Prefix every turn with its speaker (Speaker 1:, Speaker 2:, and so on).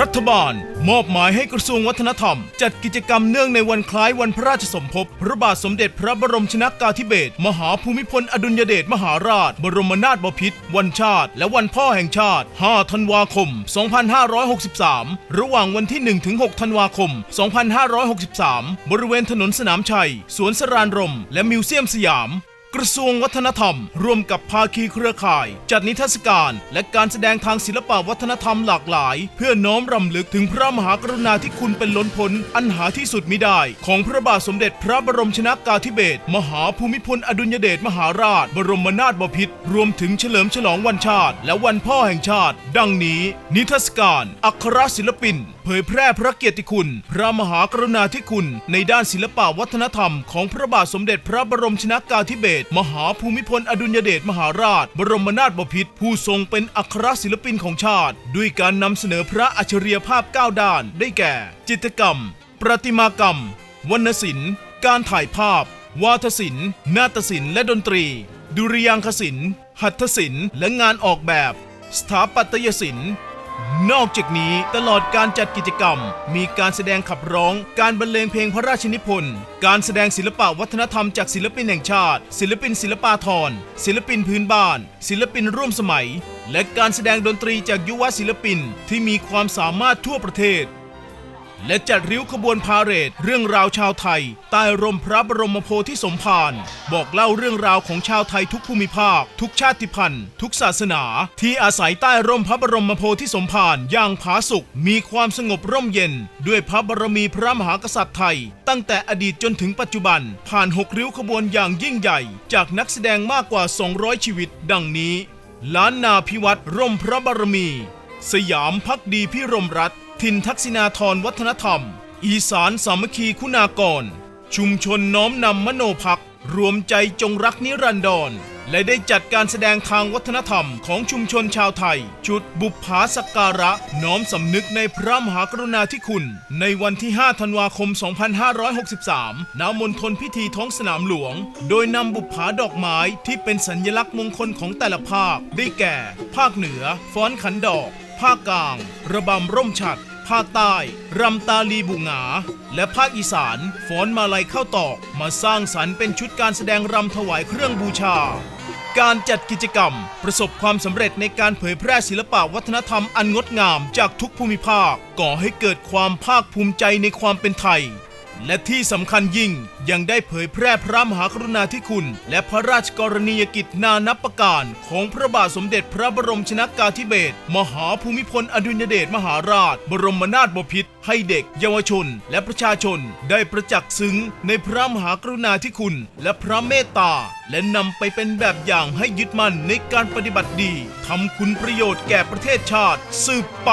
Speaker 1: รัฐบาล มอบหมายให้กระทรวงวัฒนธรรม จัดกิจกรรมเนื่องในวันคล้ายวันพระราชสมภพพระบาทสมเด็จพระบรมชนากาธิเบศรมหาภูมิพลอดุลยเดชมหาราช บรมนาถบพิตรวันชาติ และวันพ่อแห่งชาติ 5 ธันวาคม 2563 ระหว่างวันที่1ถึง6ธันวาคม 2563 บริเวณถนนสนามชัย สวนสรานรม และมิวเซียมสยาม กระทรวงวัฒนธรรม ร่วมกับภาคีเครือข่าย จัดนิทรรศการและการแสดงทางศิลปวัฒนธรรมหลากหลาย เพื่อน้อมรำลึกถึงพระมหากรุณาธิคุณเป็นล้นพ้นอันหาที่สุดมิได้ ของพระบาทสมเด็จพระบรมชนากาธิเบศรมหาภูมิพลอดุลยเดชมหาราช บรมนาถบพิตรรวมถึงเฉลิมฉลองวันชาติ และวันพ่อแห่งชาติ ดังนี้ นิทรรศการ อัครศิลปิน ผยแพร่พระเกียรติคุณ พระมหากรุณาธิคุณ ในด้านศิลปวัฒนธรรมของพระบาทสมเด็จพระบรมชนากาธิเบศรมหาภูมิพลอดุลยเดชมหาราช บรมนาถบพิตรผู้ทรงเป็นอัครศิลปินของชาติ ด้วยการนำเสนอพระอัจฉริยภาพ 9 ด้าน ได้แก่ จิตรกรรม ประติมากรรม วรรณศิลป์ การถ่ายภาพ วาทศิลป์ นาฏศิลป์และดนตรี ดุริยางคศิลป์หัตถศิลป์และงานออกแบบ สถาปัตยศิลป์ นอกจากนี้ตลอดการจัดกิจกรรม มีการแสดงขับร้อง การบรรเลงเพลงพระราชนิพนธ์ การแสดงศิลปะวัฒนธรรมจากศิลปินแห่งชาติ ศิลปินศิลปาธรศิลปินพื้นบ้าน ศิลปินร่วมสมัย และการแสดงดนตรีจากยุวศิลปินที่มีความสามารถทั่วประเทศ และจัดริ้วขบวนพาเหรดเรื่องราวชาวไทย ใต้ร่มพระบรมโพธิสมภารบอกเล่าเรื่องราวของชาวไทยทุกภูมิภาค ทุกชาติพันธุ์ ทุกศาสนา ที่อาศัยใต้ร่มพระบรมโพธิสมภารอย่างผาสุกมีความสงบร่มเย็น ด้วยพระบรมีพระมหากษัตริย์ไทย ตั้งแต่อดีตจนถึงปัจจุบัน ผ่านหกริ้วขบวนอย่างยิ่งใหญ่ จากนักแสดงมากกว่า 200 ชีวิต ดังนี้ล้านนาพิวัตรร่มพระบารมี สยามพักดีพิรมรัฐ ถิ่นทักษิณาธรวัฒนธรรม อีสานสามัคคีคุณากร ชุมชนน้อมนำมโนพัก รวมใจจงรักนิรันดร และได้จัดการแสดงทางวัฒนธรรมของชุมชนชาวไทย ชุดบุปผาสักการะ น้อมสำนึกในพระมหากรุณาธิคุณ ในวันที่ 5 ธันวาคม 2563 ณ มณฑลพิธีท้องสนามหลวง โดยนำบุปผาดอกไม้ที่เป็นสัญลักษณ์มงคลของแต่ละภาค ได้แก่ ภาคเหนือ ฟ้อนขันดอก ภาคกลาง ระบำร่มฉัดภาคใต้ รำตาลีบุงหงา และภาคอีสานฟ้อนมาลัยเข้าตอก มาสร้างสรรค์เป็นชุดการแสดงรำถวายเครื่องบูชา การจัดกิจกรรม ประสบความสำเร็จในการเผยแพร่ศิลปะวัฒนธรรมอันงดงามจากทุกภูมิภาค ก่อให้เกิดความภาคภูมิใจในความเป็นไทย และที่สำคัญยิ่งยังได้เผยแพร่พระมหากรุณาธิคุณ และพระราชกรณียกิจนานับประการ ของพระบาทสมเด็จพระบรมชนากาธิเบศรมหาภูมิพลอดุลยเดชมหาราช บรมนาถบพิตรให้เด็ก เยาวชน และประชาชน ได้ประจักษ์ซึ้งในพระมหากรุณาธิคุณ และพระเมตตา และนำไปเป็นแบบอย่างให้ยึดมั่นในการปฏิบัติดีทำคุณประโยชน์แก่ประเทศชาติสืบไป